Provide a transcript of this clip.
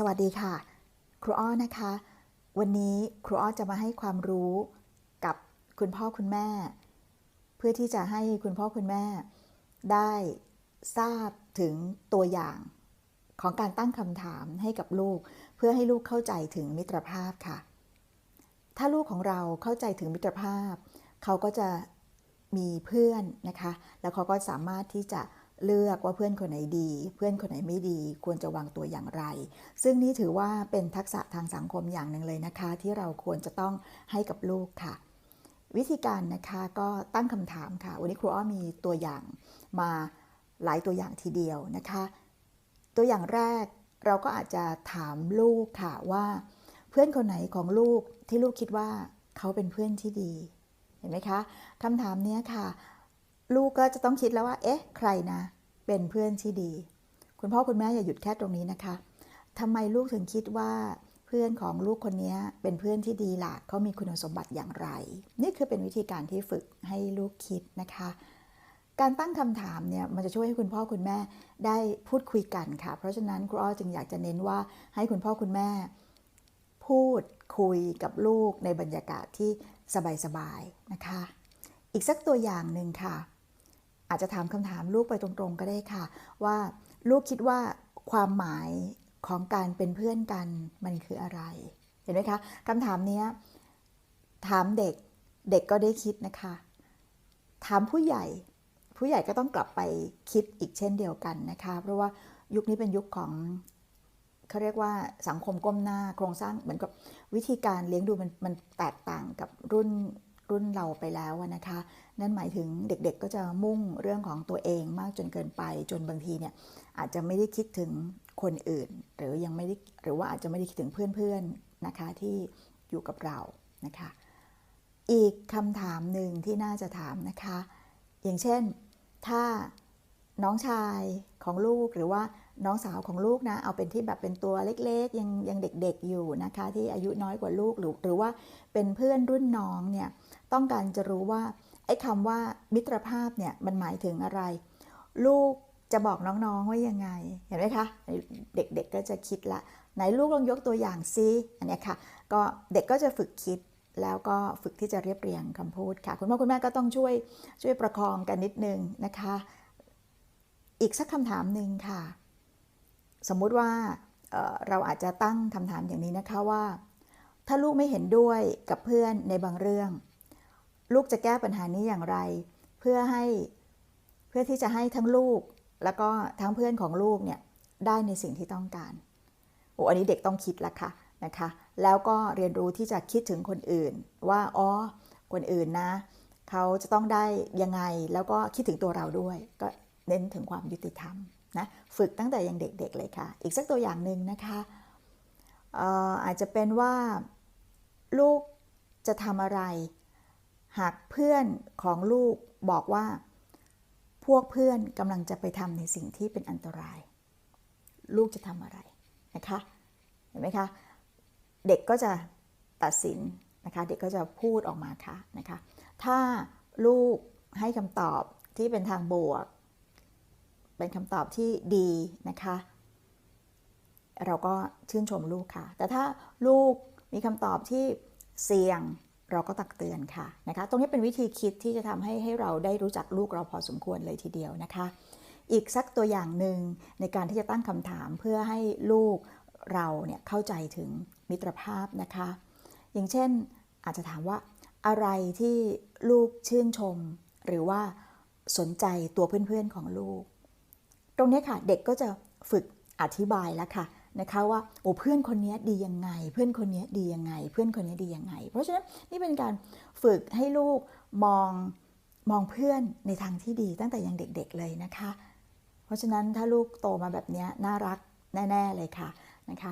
สวัสดีค่ะ ครูอ้อนะคะ วันนี้ครูอ้อจะมาให้ความรู้กับคุณพ่อคุณแม่ เพื่อที่จะให้คุณพ่อคุณแม่ ได้ทราบถึงตัวอย่างของการตั้งคำถามให้กับลูก เพื่อให้ลูกเข้าใจถึงมิตรภาพค่ะ ถ้าลูกของเราเข้าใจถึงมิตรภาพ เขาก็จะมีเพื่อนนะคะ แล้วเขาก็สามารถที่จะ เลือกว่าเพื่อนคนไหนดี เพื่อนคนไหนไม่ดี ควรจะวางตัวอย่างไร ซึ่งนี่ถือว่าเป็นทักษะทางสังคมอย่างหนึ่งเลยนะคะ ที่เราควรจะต้องให้กับลูกค่ะ วิธีการนะคะก็ตั้งคำถามค่ะ วันนี้ครูอ้อมีตัวอย่างมาหลายตัวอย่างทีเดียวนะคะ ตัวอย่างแรกเราก็อาจจะถามลูกค่ะว่า เพื่อนคนไหนของลูกที่ลูกคิดว่าเขาเป็นเพื่อนที่ดี เห็นไหมคะคำถามนี้ค่ะ ลูกก็จะต้องคิดแล้วว่า เอ๊ะ ใครนะ เป็นเพื่อนที่ดี คุณพ่อคุณแม่อย่าหยุดแค่ตรงนี้นะคะทำไมลูกถึงคิดว่าเพื่อนของลูกคนนี้เป็นเพื่อนที่ดีล่ะเขามีคุณสมบัติอย่างไร นี่คือเป็นวิธีการที่ฝึกให้ลูกคิดนะคะ การตั้งคำถามเนี่ยมันจะช่วยให้คุณพ่อคุณแม่ได้พูดคุยกันค่ะ เพราะฉะนั้นครูอ้อจึงอยากจะเน้นว่าให้คุณพ่อคุณแม่ พูดคุยกับลูกในบรรยากาศที่สบายๆนะคะ อีกสักตัวอย่างหนึ่งค่ะ อาจจะถามคำถามลูกไปตรงๆก็ได้ค่ะ ว่าลูกคิดว่าความหมายของการเป็นเพื่อนกันมันคืออะไร เห็นไหมคะคำถามนี้ถามเด็กเด็กก็ได้คิดนะคะ ถามผู้ใหญ่ผู้ใหญ่ก็ต้องกลับไปคิดอีกเช่นเดียวกันนะคะ เพราะว่ายุคนี้เป็นยุคของเขาเรียกว่าสังคมก้มหน้าโครงสร้างเหมือนกับวิธีการเลี้ยงดูมันมันแตกต่างกับรุ่น รุ่นเราไปแล้วนะคะ นั่นหมายถึงเด็กๆก็จะมุ่งเรื่องของตัวเองมากจนเกินไป จนบางทีเนี่ยอาจจะไม่ได้คิดถึงคนอื่น หรือยังไม่ได้หรือว่าอาจจะไม่ได้คิดถึงเพื่อนๆนะคะที่อยู่กับเรานะคะ อีกคำถามหนึ่งที่น่าจะถามนะคะ อย่างเช่นถ้าน้องชายของลูกหรือว่า น้องสาวของลูกนะ เอาเป็นที่แบบเป็นตัวเล็กๆ ยังยังเด็กๆอยู่นะคะ ที่อายุน้อยกว่าลูกหรือหรือว่าเป็นเพื่อนรุ่นน้องเนี่ยต้องการจะรู้ว่าไอ้คำว่ามิตรภาพเนี่ยมันหมายถึงอะไร ลูกจะบอกน้องๆว่ายังไง เห็นไหมคะ เด็กๆก็จะคิดละ ไหนลูกลองยกตัวอย่างซิอันนี้ค่ะ ก็เด็กก็จะฝึกคิดแล้วก็ฝึกที่จะเรียบเรียงคำพูดค่ะ คุณพ่อคุณแม่ก็ต้องช่วยช่วยประคองกันนิดนึงนะคะ อีกสักคำถามหนึ่งค่ะ สมมุติว่าเเราอาจจะตั้งคำถามอย่างนี้นะคะว่า ถ้าลูกไม่เห็นด้วยกับเพื่อนในบางเรื่อง ลูกจะแก้ปัญหานี้อย่างไร เพื่อให้เพื่อที่จะให้ทั้งลูก แล้วก็ทั้งเพื่อนของลูกเนี่ยได้ในสิ่งที่ต้องการโอ้อันนี้เด็กต้องคิดละค่ะนะคะ แล้วก็เรียนรู้ที่จะคิดถึงคนอื่น ว่าอ๋อคนอื่นนะเขาจะต้องได้ยังไงแล้วก็คิดถึงตัวเราด้วย ก็เน้นถึงความยุติธรรม นะฝึกตั้งแต่ยังเด็กๆเเลยค่ะ อีกสักตัวอย่างหนึ่งนะคะอาจจะเป็นว่าลูกจะทำอะไร หากเพื่อนของลูกบอกว่า พวกเพื่อนกำลังจะไปทำในสิ่งที่เป็นอันตราย ลูกจะทำอะไรนะคะเห็นไหมคะเด็กก็จะตัดสินนะคะเด็กก็จะพูดออกมาค่ะนะคะถ้าลูกให้คำตอบที่เป็นทางบวก เป็นคำตอบที่ดีนะคะ เราก็ชื่นชมลูกค่ะ แต่ถ้าลูกมีคำตอบที่เสี่ยงเราก็ตักเตือนค่ะนะคะ ตรงนี้เป็นวิธีคิดที่จะทำให้ให้เราได้รู้จักลูกเราพอสมควรเลยทีเดียวนะคะ อีกสักตัวอย่างหนึ่งในการที่จะตั้งคำถามเพื่อให้ลูกเราเนี่ยเข้าใจถึงมิตรภาพนะคะ อย่างเช่นอาจจะถามว่าอะไรที่ลูกชื่นชม หรือว่าสนใจตัวเพื่อนๆของลูก ตรงนี้ค่ะเด็กก็จะฝึกอธิบายแล้วค่ะนะคะว่าโอ้เพื่อนคนนี้ดียังไง เพื่อนคนนี้ดียังไง เพื่อนคนนี้ดียังไง เพราะฉะนั้นนี่เป็นการฝึกให้ลูกมองมองเพื่อนในทางที่ดีตั้งแต่ยังเด็กๆเลยนะคะ เพราะฉะนั้นถ้าลูกโตมาแบบนี้น่ารักแน่ ๆเลยค่ะนะคะ